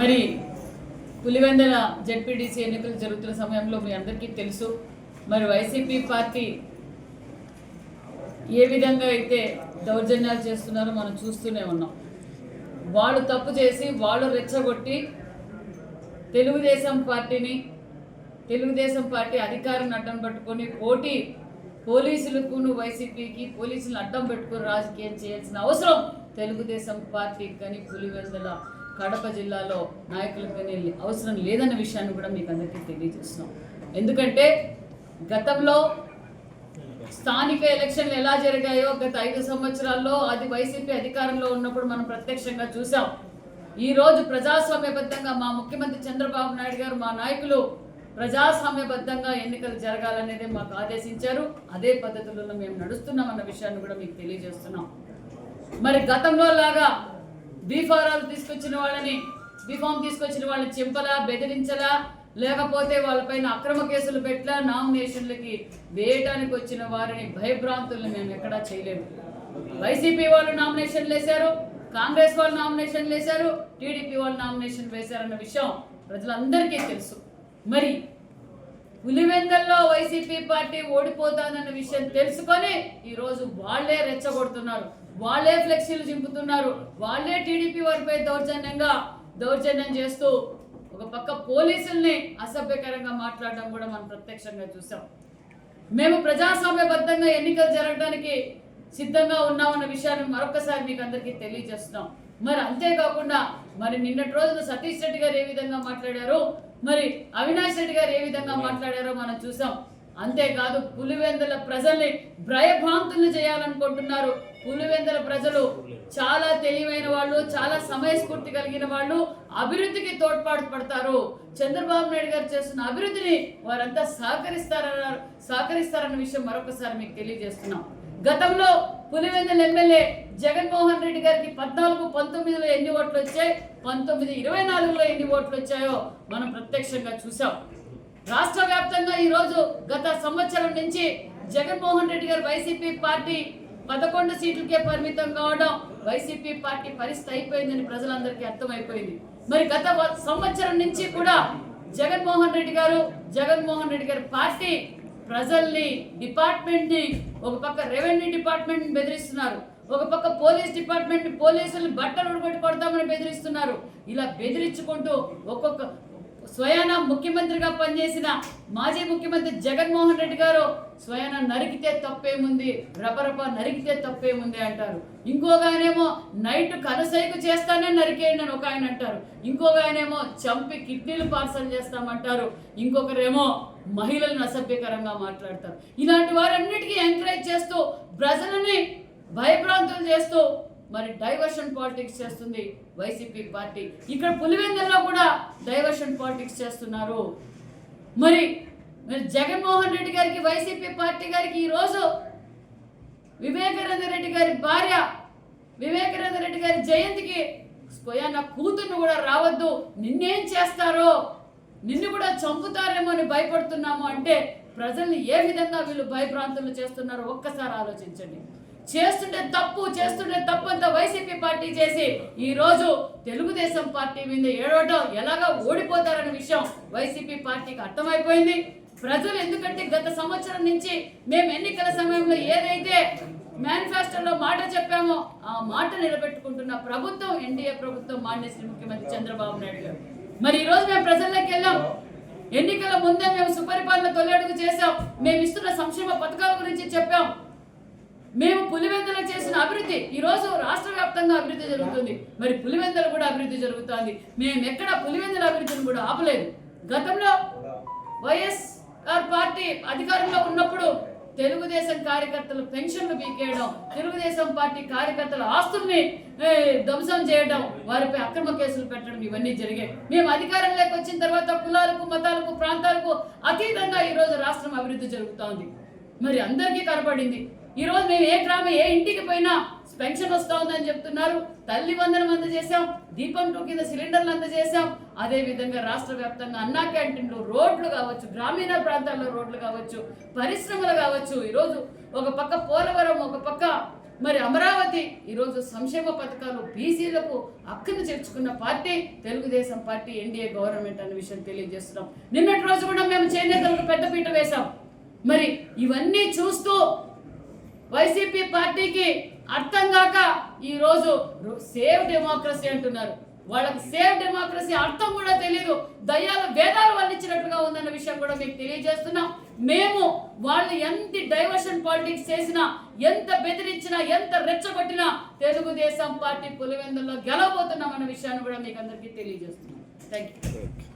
మరి పులివెందల జెడ్పీటీసీ ఎన్నికలు జరుగుతున్న సమయంలో మీ అందరికీ తెలుసు. మరి వైసీపీ పార్టీ ఏ విధంగా అయితే దౌర్జన్యాలు చేస్తున్నారో మనం చూస్తూనే ఉన్నాం. వాళ్ళు తప్పు చేసి వాళ్ళు రెచ్చగొట్టి తెలుగుదేశం పార్టీని తెలుగుదేశం పార్టీ అధికారం అడ్డం పట్టుకొని పోటీ పోలీసులకు వైసీపీకి పోలీసులను అడ్డం పెట్టుకొని రాజకీయం చేయాల్సిన అవసరం తెలుగుదేశం పార్టీకి కానీ పులివెందల కడప జిల్లాలో నాయకులకు అవసరం లేదన్న విషయాన్ని కూడా మీకు అందరికీ తెలియజేస్తున్నాం. ఎందుకంటే గతంలో స్థానిక ఎలక్షన్లు ఎలా జరిగాయో గత ఐదు సంవత్సరాల్లో అది వైసీపీ అధికారంలో ఉన్నప్పుడు మనం ప్రత్యక్షంగా చూసాం ఈ రోజు ప్రజాస్వామ్యబద్ధంగా మా ముఖ్యమంత్రి చంద్రబాబు నాయుడు గారు మా నాయకులు ప్రజాస్వామ్యబద్ధంగా ఎన్నికలు జరగాలనేదే మాకు ఆదేశించారు. అదే పద్ధతుల్లో మేము నడుస్తున్నాం అన్న విషయాన్ని కూడా మీకు తెలియజేస్తున్నాం. మరి గతంలో లాగా బీఫారాలు తీసుకొచ్చిన వాళ్ళని బీఫామ్ తీసుకొచ్చిన వాళ్ళని చింపలా బెదిరించలా లేకపోతే వాళ్ళపైన అక్రమ కేసులు పెట్టలా నామినేషన్లకి వేయటానికి వచ్చిన వారిని భయభ్రాంతుల్ని మేము ఎక్కడా చేయలేము. వైసీపీ వాళ్ళు నామినేషన్లు వేశారు కాంగ్రెస్ వాళ్ళు నామినేషన్లు వేశారు టీడీపీ వాళ్ళు నామినేషన్ వేశారన్న విషయం ప్రజలందరికీ తెలుసు. మరి పులివెందల్లో వైసీపీ పార్టీ ఓడిపోతానన్న విషయం తెలుసుకొని ఈరోజు వాళ్ళే రెచ్చగొడుతున్నారు. వాళ్ళే ఫ్లెక్సీలు చింపుతున్నారు. వాళ్ళే టీడీపీ వారిపై దౌర్జన్యంగా దౌర్జన్యం చేస్తూ ఒక పక్క పోలీసుల్ని అసభ్యకరంగా మాట్లాడడం కూడా మనం ప్రత్యక్షంగా చూసాం మేము ప్రజాస్వామ్యబద్ధంగా ఎన్నికలు జరగడానికి సిద్ధంగా ఉన్నామన్న విషయాన్ని మరొకసారి మీకు అందరికీ తెలియజేస్తున్నాం. మరి అంతేకాకుండా మరి నిన్నటి రోజున సతీష్ రెడ్డి గారు ఏ విధంగా మాట్లాడారో మరి అవినాష్ రెడ్డి గారు ఏ విధంగా మాట్లాడారో మనం చూసాం. అంతేకాదు పులివెందుల ప్రజల్ని భయభ్రాంతుల్ని చేయాలనుకుంటున్నారు. పులివెందుల ప్రజలు చాలా తెలివైన వాళ్ళు చాలా సమయస్ఫూర్తి కలిగిన వాళ్ళు అభివృద్ధికి తోడ్పాటు పడతారు. చంద్రబాబు నాయుడు గారు చేస్తున్న అభివృద్ధిని వారంతా సహకరిస్తారన్న సహకరిస్తారన్న విషయం మరొకసారి మీకు తెలియజేస్తున్నాం. గతంలో పులివెందుల ఎమ్మెల్యే జగన్మోహన్ రెడ్డి గారికి పద్నాలుగు పంతొమ్మిదిలో ఎన్ని ఓట్లు వచ్చాయి? పంతొమ్మిది ఇరవై నాలుగులో ఎన్ని ఓట్లు వచ్చాయో మనం ప్రత్యక్షంగా చూసాం రాష్ట్ర వ్యాప్తంగా ఈరోజు గత సంవత్సరం నుంచి జగన్మోహన్ రెడ్డి గారు వైసీపీ పార్టీ పదకొండు సీట్లకే పరిమితం కావడం వైసీపీ పార్టీ పరిస్థితి అయిపోయిందని ప్రజలందరికీ అర్థమైపోయింది. మరి గత సంవత్సరం నుంచి కూడా జగన్మోహన్ రెడ్డి గారు జగన్మోహన్ రెడ్డి గారి పార్టీ ప్రజల్ని డిపార్ట్మెంట్ని ఒక పక్క రెవెన్యూ డిపార్ట్మెంట్ని బెదిరిస్తున్నారు. ఒక పక్క పోలీస్ డిపార్ట్మెంట్ పోలీసులు బట్టలు ఉడబెట్టి కొడతామని బెదిరిస్తున్నారు. ఇలా బెదిరించుకుంటూ ఒక్కొక్క స్వయాన ముఖ్యమంత్రిగా పనిచేసిన మాజీ ముఖ్యమంత్రి జగన్మోహన్ రెడ్డి గారు స్వయాన నరికితే తప్పేముంది రపరప నరికితే తప్పేముంది అంటారు. ఇంకొక ఆయనేమో నైట్ కనసైకు చేస్తానే నరికేయండి అని ఒక ఆయన అంటారు. ఇంకొక ఆయనేమో చంపి కిడ్నీలు పార్సల్ చేస్తామంటారు. ఇంకొకరేమో మహిళలను అసభ్యకరంగా మాట్లాడతారు. ఇలాంటి వారన్నిటికీ ఎంకరేజ్ చేస్తూ ప్రజలని భయభ్రాంతులు చేస్తూ మరి డైవర్షన్ పాలిటిక్స్ చేస్తుంది వైసీపీ పార్టీ. ఇక్కడ పులివెందుల్లో కూడా డైవర్షన్ పాలిటిక్స్ చేస్తున్నారు. మరి మరి జగన్మోహన్ రెడ్డి గారికి వైసీపీ పార్టీ గారికి ఈరోజు వివేకానంద రెడ్డి గారి భార్య వివేకానంద రెడ్డి గారి జయంతికి స్వయాన కూతుర్ను కూడా రావద్దు. నిన్నేం చేస్తారో? నిన్ను కూడా చంపుతారేమో అని భయపడుతున్నాము అంటే ప్రజల్ని ఏ విధంగా వీళ్ళు భయభ్రాంతులు చేస్తున్నారో ఒక్కసారి ఆలోచించండి. చేస్తుంటే తప్పు చేస్తుంటే తప్పు అంతా వైసీపీ పార్టీ చేసి ఈ రోజు తెలుగుదేశం పార్టీ మీద ఏడవటం ఎలాగా ఓడిపోతారనే విషయం వైసీపీ పార్టీకి అర్థమైపోయింది. ప్రజలు ఎందుకంటే గత సంవత్సరం నుంచి మేము ఎన్నికల సమయంలో ఏదైతే మేనిఫెస్టోలో మాట చెప్పామో ఆ మాట నిలబెట్టుకుంటున్న ప్రభుత్వం ఎన్డీఏ ప్రభుత్వం మాన్యశ్రీ ముఖ్యమంత్రి చంద్రబాబు నాయుడు గారు. మరి ఈ రోజు మేము ప్రజల్లోకి వెళ్ళాం. ఎన్నికల ముందే మేము సుపరిపాలన తొలి అడుగు చేశాం. మేము ఇస్తున్న సంక్షేమ పథకాల గురించి చెప్పాం. మేము పులివెందుల చేసిన అభివృద్ధి ఈ రోజు రాష్ట్ర వ్యాప్తంగా అభివృద్ధి జరుగుతుంది. మరి పులివెందులు కూడా అభివృద్ధి జరుగుతుంది. మేము ఎక్కడ పులివెందుల అభివృద్ధిని కూడా ఆపలేదు. గతంలో వైఎస్ఆర్ పార్టీ అధికారంలో ఉన్నప్పుడు తెలుగుదేశం కార్యకర్తలు పెన్షన్లు పీకేయడం తెలుగుదేశం పార్టీ కార్యకర్తల ఆస్తుల్ని ధ్వంసం చేయడం వారిపై అక్రమ కేసులు పెట్టడం ఇవన్నీ జరిగాయి. మేము అధికారంలోకి వచ్చిన తర్వాత కులాలకు మతాలకు ప్రాంతాలకు అతీతంగా ఈ రోజు రాష్ట్రం అభివృద్ధి జరుగుతోంది. మరి అందరికీ కనపడింది. ఈ రోజు మేము ఏ గ్రామం ఏ ఇంటికి పోయినా పెన్షన్ వస్తా ఉందని చెప్తున్నారు. తల్లి వందనం అందజేశాం. దీపం టూ కింద సిలిండర్లు అందజేశాం. అదే విధంగా రాష్ట్ర వ్యాప్తంగా అన్నా క్యాంటీన్లు రోడ్లు కావచ్చు గ్రామీణ ప్రాంతాల్లో రోడ్లు కావచ్చు పరిశ్రమలు కావచ్చు. ఈరోజు ఒక పక్క పోలవరం ఒక పక్క మరి అమరావతి. ఈరోజు సంక్షేమ పథకాలు బీసీలకు హక్కును చేర్చుకున్న party Telugu Desam party NDA government అనే విషయం తెలియజేస్తున్నాం. నిన్నటి రోజు కూడా మేము చేనేతలకు పెద్దపీట వేశాం. మరి ఇవన్నీ చూస్తూ వైసీపీ పార్టీకి అర్థం కాక ఈరోజు సేవ్ డెమోక్రసీ అంటున్నారు. వాళ్ళకి సేవ్ డెమోక్రసీ అర్థం కూడా తెలియదు దయ్యాల వేదాలు వల్లించినట్టుగా ఉందన్న విషయం కూడా మీకు తెలియజేస్తున్నాం. మేము వాళ్ళు ఎంత డైవర్షన్ పాలిటిక్స్ చేసినా ఎంత బెదిరించినా ఎంత రెచ్చగొట్టినా తెలుగుదేశం పార్టీ పులివెందుల్లో గెలవబోతున్నాం అన్న విషయాన్ని కూడా మీకు అందరికీ తెలియజేస్తున్నాం థ్యాంక్ యూ